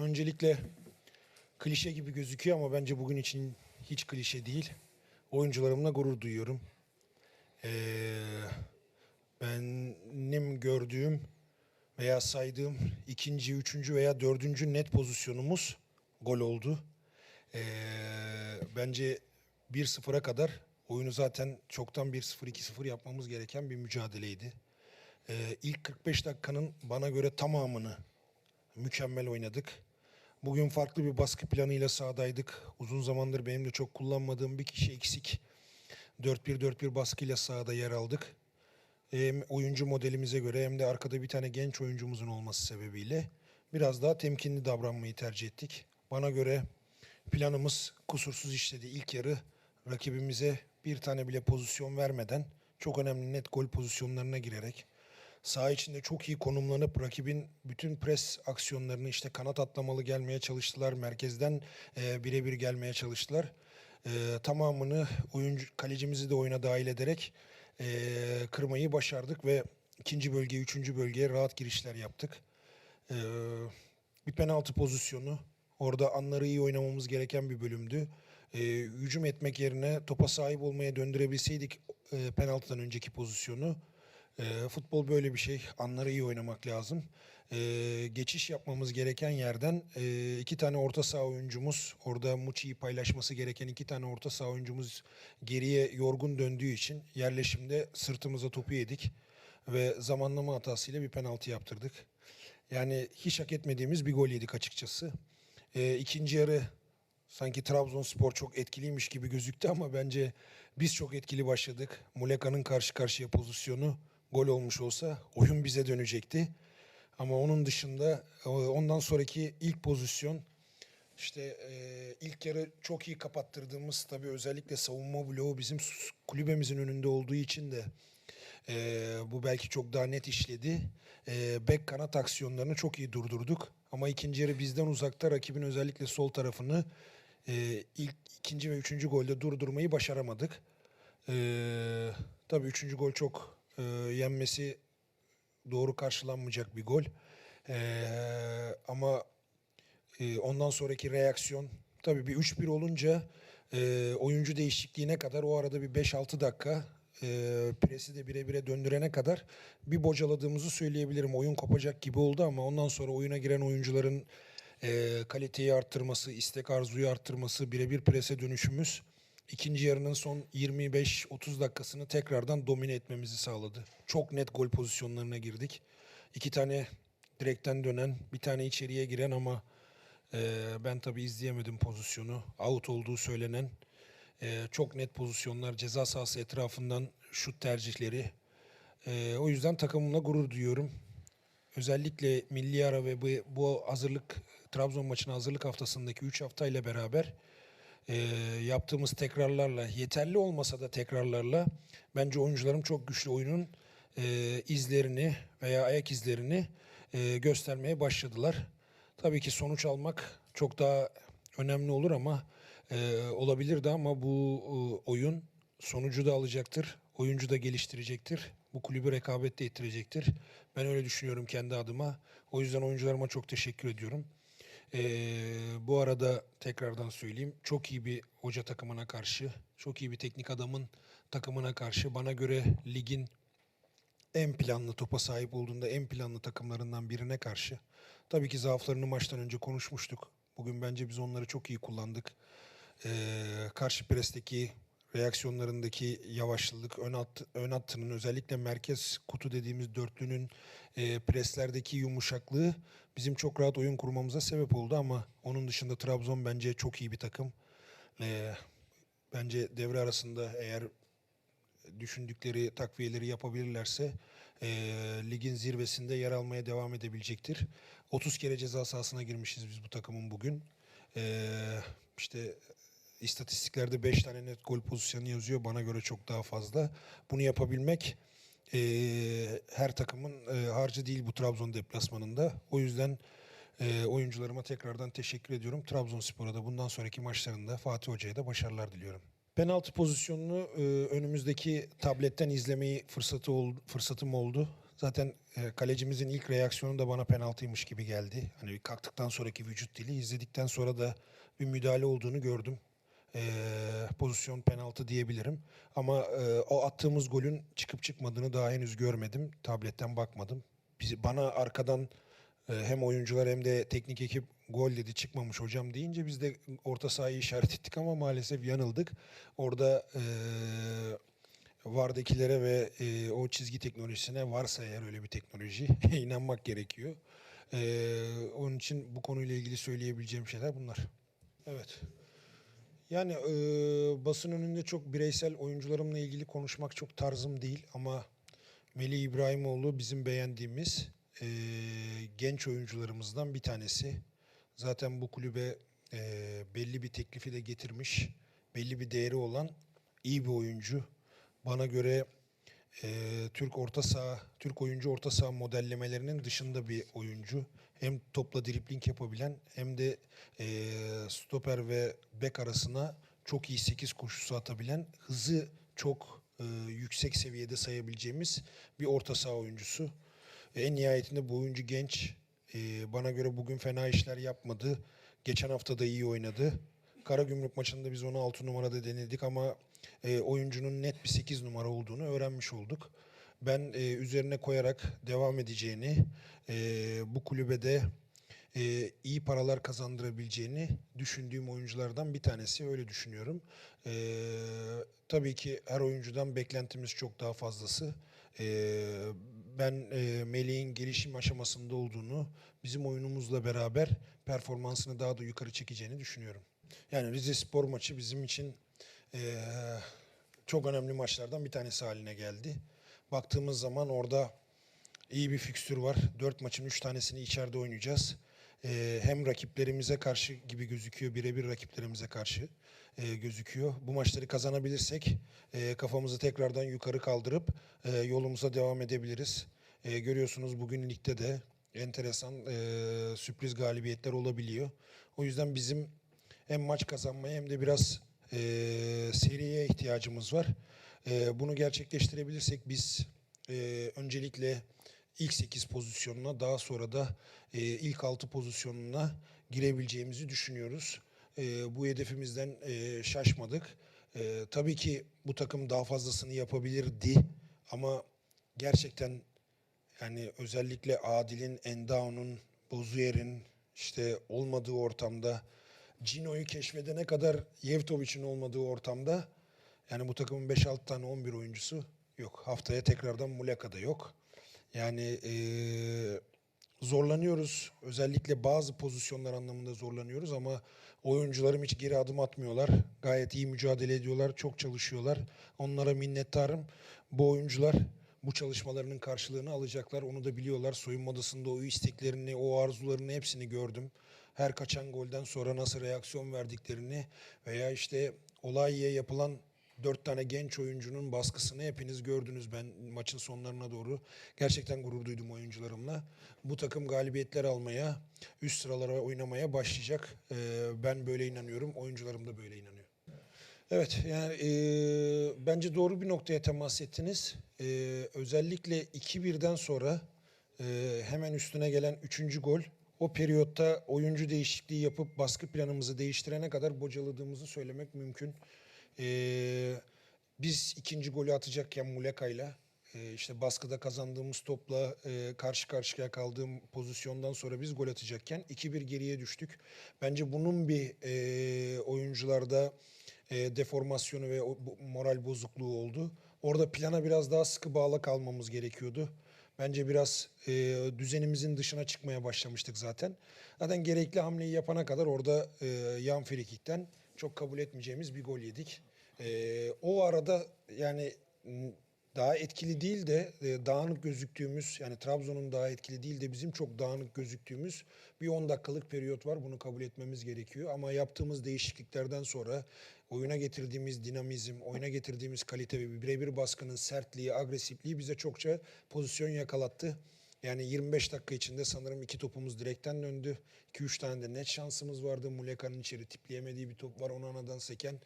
Öncelikle klişe gibi gözüküyor ama bence bugün için hiç klişe değil. Oyuncularımla gurur duyuyorum. Ee, benim gördüğüm veya saydığım ikinci, üçüncü veya dördüncü net pozisyonumuz gol oldu. Ee, bence 1-0'a kadar oyunu zaten çoktan 1-0, 2-0 yapmamız gereken bir mücadeleydi. Ee, ilk 45 dakikanın bana göre tamamını mükemmel oynadık. Bugün farklı bir baskı planıyla sahadaydık. Uzun zamandır benim de çok kullanmadığım bir kişi eksik. 4-1-4-1 baskıyla sahada yer aldık. Hem oyuncu modelimize göre hem de arkada bir tane genç oyuncumuzun olması sebebiyle biraz daha temkinli davranmayı tercih ettik. Bana göre planımız kusursuz işledi. İlk yarı rakibimize bir tane bile pozisyon vermeden çok önemli net gol pozisyonlarına girerek saha içinde çok iyi konumlanıp rakibin bütün pres aksiyonlarını işte kanat atlamalı gelmeye çalıştılar. Merkezden e, birebir gelmeye çalıştılar. E, tamamını oyuncu kalecimizi de oyuna dahil ederek e, kırmayı başardık ve ikinci bölgeye, üçüncü bölgeye rahat girişler yaptık. E, bir penaltı pozisyonu. Orada anları iyi oynamamız gereken bir bölümdü. E, hücum etmek yerine topa sahip olmaya döndürebilseydik e, penaltıdan önceki pozisyonu e, futbol böyle bir şey. Anları iyi oynamak lazım. E, geçiş yapmamız gereken yerden e, iki tane orta saha oyuncumuz, orada Muçi'yi paylaşması gereken iki tane orta saha oyuncumuz geriye yorgun döndüğü için yerleşimde sırtımıza topu yedik ve zamanlama hatasıyla bir penaltı yaptırdık. Yani hiç hak etmediğimiz bir gol yedik açıkçası. E, ikinci yarı Sanki Trabzonspor çok etkiliymiş gibi gözüktü ama bence biz çok etkili başladık. Muleka'nın karşı karşıya pozisyonu gol olmuş olsa oyun bize dönecekti. Ama onun dışında e, ondan sonraki ilk pozisyon işte e, ilk yarı çok iyi kapattırdığımız tabii özellikle savunma bloğu bizim kulübemizin önünde olduğu için de e, bu belki çok daha net işledi. E, bek kanat aksiyonlarını çok iyi durdurduk. Ama ikinci yarı bizden uzakta rakibin özellikle sol tarafını e, ilk ikinci ve üçüncü golde durdurmayı başaramadık. E, tabii üçüncü gol çok e, yenmesi doğru karşılanmayacak bir gol. E, ama e, ondan sonraki reaksiyon tabii bir 3-1 olunca e, oyuncu değişikliğine kadar o arada bir 5-6 dakika e, presi de bire bire döndürene kadar bir bocaladığımızı söyleyebilirim. Oyun kopacak gibi oldu ama ondan sonra oyuna giren oyuncuların e, kaliteyi arttırması, istek arzuyu arttırması, birebir prese dönüşümüz ikinci yarının son 25-30 dakikasını tekrardan domine etmemizi sağladı. Çok net gol pozisyonlarına girdik. İki tane direkten dönen, bir tane içeriye giren ama e, ben tabii izleyemedim pozisyonu. Out olduğu söylenen e, çok net pozisyonlar, ceza sahası etrafından şut tercihleri. E, o yüzden takımımla gurur duyuyorum. Özellikle milli ara ve bu, bu hazırlık Trabzon maçına hazırlık haftasındaki 3 haftayla beraber e, yaptığımız tekrarlarla yeterli olmasa da tekrarlarla bence oyuncularım çok güçlü oyunun e, izlerini veya ayak izlerini e, göstermeye başladılar. Tabii ki sonuç almak çok daha önemli olur ama e, olabilirdi ama bu e, oyun sonucu da alacaktır. Oyuncu da geliştirecektir. Bu kulübü rekabette ettirecektir. Ben öyle düşünüyorum kendi adıma. O yüzden oyuncularıma çok teşekkür ediyorum. Ee, bu arada tekrardan söyleyeyim. Çok iyi bir hoca takımına karşı, çok iyi bir teknik adamın takımına karşı bana göre ligin en planlı topa sahip olduğunda en planlı takımlarından birine karşı. Tabii ki zaaflarını maçtan önce konuşmuştuk. Bugün bence biz onları çok iyi kullandık. Ee, karşı presteki reaksiyonlarındaki yavaşlılık, ön, hat, ön hattının özellikle merkez kutu dediğimiz dörtlünün e, preslerdeki yumuşaklığı bizim çok rahat oyun kurmamıza sebep oldu ama onun dışında Trabzon bence çok iyi bir takım. Ee, bence devre arasında eğer düşündükleri takviyeleri yapabilirlerse e, ligin zirvesinde yer almaya devam edebilecektir. 30 kere ceza sahasına girmişiz biz bu takımın bugün. E, işte istatistiklerde 5 tane net gol pozisyonu yazıyor. Bana göre çok daha fazla. Bunu yapabilmek e, her takımın e, harcı değil bu Trabzon deplasmanında. O yüzden e, oyuncularıma tekrardan teşekkür ediyorum. Trabzonspor'a da bundan sonraki maçlarında Fatih Hoca'ya da başarılar diliyorum. Penaltı pozisyonunu e, önümüzdeki tabletten izlemeyi fırsatı ol, fırsatım oldu. Zaten e, kalecimizin ilk reaksiyonu da bana penaltıymış gibi geldi. Hani kalktıktan sonraki vücut dili izledikten sonra da bir müdahale olduğunu gördüm. E, pozisyon penaltı diyebilirim. Ama e, o attığımız golün çıkıp çıkmadığını daha henüz görmedim. Tabletten bakmadım. Bizi, bana arkadan e, hem oyuncular hem de teknik ekip gol dedi çıkmamış hocam deyince biz de orta sahayı işaret ettik ama maalesef yanıldık. Orada e, VAR'dakilere ve e, o çizgi teknolojisine varsa eğer öyle bir teknoloji inanmak gerekiyor. E, onun için bu konuyla ilgili söyleyebileceğim şeyler bunlar. Evet. Yani e, basın önünde çok bireysel oyuncularımla ilgili konuşmak çok tarzım değil ama Melih İbrahimoğlu bizim beğendiğimiz e, genç oyuncularımızdan bir tanesi. Zaten bu kulübe e, belli bir teklifi de getirmiş, belli bir değeri olan iyi bir oyuncu. Bana göre e, Türk orta saha, Türk oyuncu orta saha modellemelerinin dışında bir oyuncu. Hem topla dribling yapabilen hem de e, stoper ve bek arasına çok iyi 8 koşusu atabilen, hızı çok e, yüksek seviyede sayabileceğimiz bir orta saha oyuncusu. En nihayetinde bu oyuncu genç. E, bana göre bugün fena işler yapmadı. Geçen hafta da iyi oynadı. Karagümrük maçında biz onu 6 numarada denedik ama e, oyuncunun net bir 8 numara olduğunu öğrenmiş olduk. Ben e, üzerine koyarak devam edeceğini, e, bu kulübede e, iyi paralar kazandırabileceğini düşündüğüm oyunculardan bir tanesi. Öyle düşünüyorum. E, tabii ki her oyuncudan beklentimiz çok daha fazlası. E, ben e, Melih'in gelişim aşamasında olduğunu, bizim oyunumuzla beraber performansını daha da yukarı çekeceğini düşünüyorum. Yani Rize Spor maçı bizim için e, çok önemli maçlardan bir tanesi haline geldi. Baktığımız zaman orada iyi bir fikstür var. Dört maçın üç tanesini içeride oynayacağız. E, hem rakiplerimize karşı gibi gözüküyor, birebir rakiplerimize karşı e, gözüküyor. Bu maçları kazanabilirsek e, kafamızı tekrardan yukarı kaldırıp e, yolumuza devam edebiliriz. E, görüyorsunuz bugün ligde de enteresan e, sürpriz galibiyetler olabiliyor. O yüzden bizim hem maç kazanmaya hem de biraz e, seriye ihtiyacımız var. E, bunu gerçekleştirebilirsek biz e, öncelikle ilk 8 pozisyonuna daha sonra da e, ilk 6 pozisyonuna girebileceğimizi düşünüyoruz. E, bu hedefimizden e, şaşmadık. E, tabii ki bu takım daha fazlasını yapabilirdi ama gerçekten yani özellikle Adil'in, Endau'nun, Bozuyer'in işte olmadığı ortamda Cino'yu keşfedene kadar Yevtovic'in olmadığı ortamda yani bu takımın 5-6 tane 11 oyuncusu yok. Haftaya tekrardan Muleka da yok. Yani eee, zorlanıyoruz. Özellikle bazı pozisyonlar anlamında zorlanıyoruz ama oyuncularım hiç geri adım atmıyorlar. Gayet iyi mücadele ediyorlar, çok çalışıyorlar. Onlara minnettarım. Bu oyuncular bu çalışmalarının karşılığını alacaklar. Onu da biliyorlar. Soyunma odasında o isteklerini, o arzularını hepsini gördüm. Her kaçan golden sonra nasıl reaksiyon verdiklerini veya işte Olay'ya yapılan dört tane genç oyuncunun baskısını hepiniz gördünüz ben maçın sonlarına doğru. Gerçekten gurur duydum oyuncularımla. Bu takım galibiyetler almaya, üst sıralara oynamaya başlayacak. Ee, ben böyle inanıyorum, oyuncularım da böyle inanıyor. Evet, yani e, bence doğru bir noktaya temas ettiniz. E, özellikle 2-1'den sonra e, hemen üstüne gelen 3. gol, o periyotta oyuncu değişikliği yapıp baskı planımızı değiştirene kadar bocaladığımızı söylemek mümkün. E, biz ikinci golü atacakken Muleka'yla e, işte baskıda kazandığımız topla e, karşı karşıya kaldığım pozisyondan sonra biz gol atacakken 2-1 geriye düştük. Bence bunun bir e, oyuncularda e, deformasyonu ve o, moral bozukluğu oldu. Orada plana biraz daha sıkı bağlı kalmamız gerekiyordu. Bence biraz e, düzenimizin dışına çıkmaya başlamıştık zaten. Zaten gerekli hamleyi yapana kadar orada e, yan frikikten çok kabul etmeyeceğimiz bir gol yedik. E, o arada yani daha etkili değil de e, dağınık gözüktüğümüz yani Trabzon'un daha etkili değil de bizim çok dağınık gözüktüğümüz bir 10 dakikalık periyot var. Bunu kabul etmemiz gerekiyor. Ama yaptığımız değişikliklerden sonra oyuna getirdiğimiz dinamizm, oyuna getirdiğimiz kalite ve birebir baskının sertliği, agresifliği bize çokça pozisyon yakalattı. Yani 25 dakika içinde sanırım iki topumuz direkten döndü. 2-3 tane de net şansımız vardı. Muleka'nın içeri tipleyemediği bir top var. Onana'dan seken.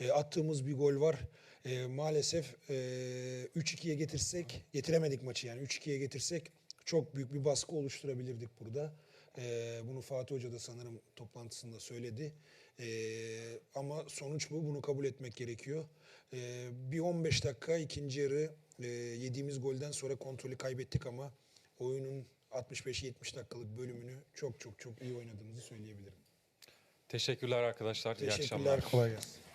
E, attığımız bir gol var. E, maalesef e, 3-2'ye getirsek, getiremedik maçı yani. 3-2'ye getirsek çok büyük bir baskı oluşturabilirdik burada. E, bunu Fatih Hoca da sanırım toplantısında söyledi. E, ama sonuç bu. Bunu kabul etmek gerekiyor. E, bir 15 dakika ikinci yarı e, yediğimiz golden sonra kontrolü kaybettik ama oyunun 65-70 dakikalık bölümünü çok çok çok iyi oynadığımızı söyleyebilirim. Teşekkürler arkadaşlar. İyi akşamlar. Teşekkürler. Kolay gelsin.